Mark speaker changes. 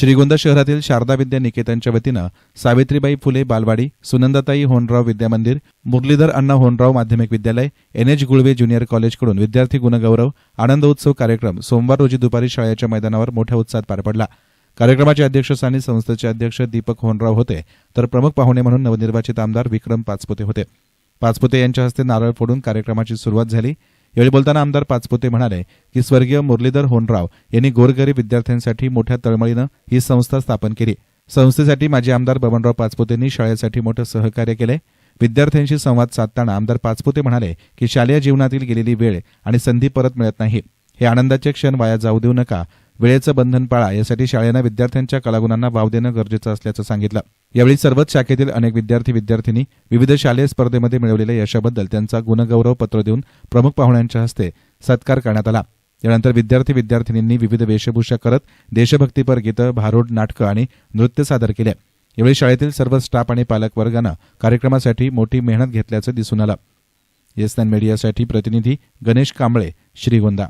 Speaker 1: श्रीगोंदा शहरातील शारदा विद्या निकेतनच्या वतीनं सावित्रीबाई फुले बालवाडी सुनंदाताई होनराव विद्यामंदिर मुरलीधर अण्णा होनराव माध्यमिक विद्यालय एन एच गुळवे ज्युनियर कॉलेजकडून विद्यार्थी गुणगौरव आनंद उत्सव कार्यक्रम सोमवार रोजी दुपारी शाळेच्या मैदानावर मोठ्या उत्साहात पार पडला. कार्यक्रमाच्या अध्यक्षस्थानी संस्थेचे अध्यक्ष दीपक होनराव होते तर प्रमुख पाहुणे म्हणून नवनिर्वाचित आमदार विक्रम पाचपुते होते. पाचपुते यांच्या हस्ते नारळ फोडून कार्यक्रमाची सुरुवात झाली. यावेळी बोलताना आमदार पाचपुते म्हणाले की स्वर्गीय मुरलीधर होनराव यांनी गोरगरीब विद्यार्थ्यांसाठी मोठ्या तळमळीनं ही संस्था स्थापन केली. संस्थेसाठी माजी आमदार बबनराव पाचपुतेंनी शाळेसाठी मोठं सहकार्य केले. विद्यार्थ्यांशी संवाद साधताना आमदार पाचपुते म्हणाले की शालेय जीवनातील गेलेली वेळ आणि संधी परत मिळत नाही. हे आनंदाचे क्षण वाया जाऊ देऊ नका. वेळेचं बंधन पाळा यासाठी शाळेनं विद्यार्थ्यांच्या कलागुणांना वाव देणं गरजेचं असल्याचं सांगितलं. यावेळी सर्वच शाखेतील अनेक विद्यार्थी विद्यार्थिनी विविध शालेय स्पर्धेमध्ये मिळवलेल्या यशाबद्दल त्यांचा गुणगौरव पत्र देऊन प्रमुख पाहुण्यांच्या हस्ते सत्कार करण्यात आला. यानंतर विद्यार्थी विद्यार्थिनींनी विविध वेशभूषा करत देशभक्तीपर गीतं भारूड नाटकं आणि नृत्य सादर केले. यावेळी शाळेतील सर्व स्टाफ आणि पालक वर्गानं कार्यक्रमासाठी मोठी मेहनत घेतल्याचं दिसून आलं. येस मीडियासाठी प्रतिनिधी गणेश कांबळे श्रीगोंदा.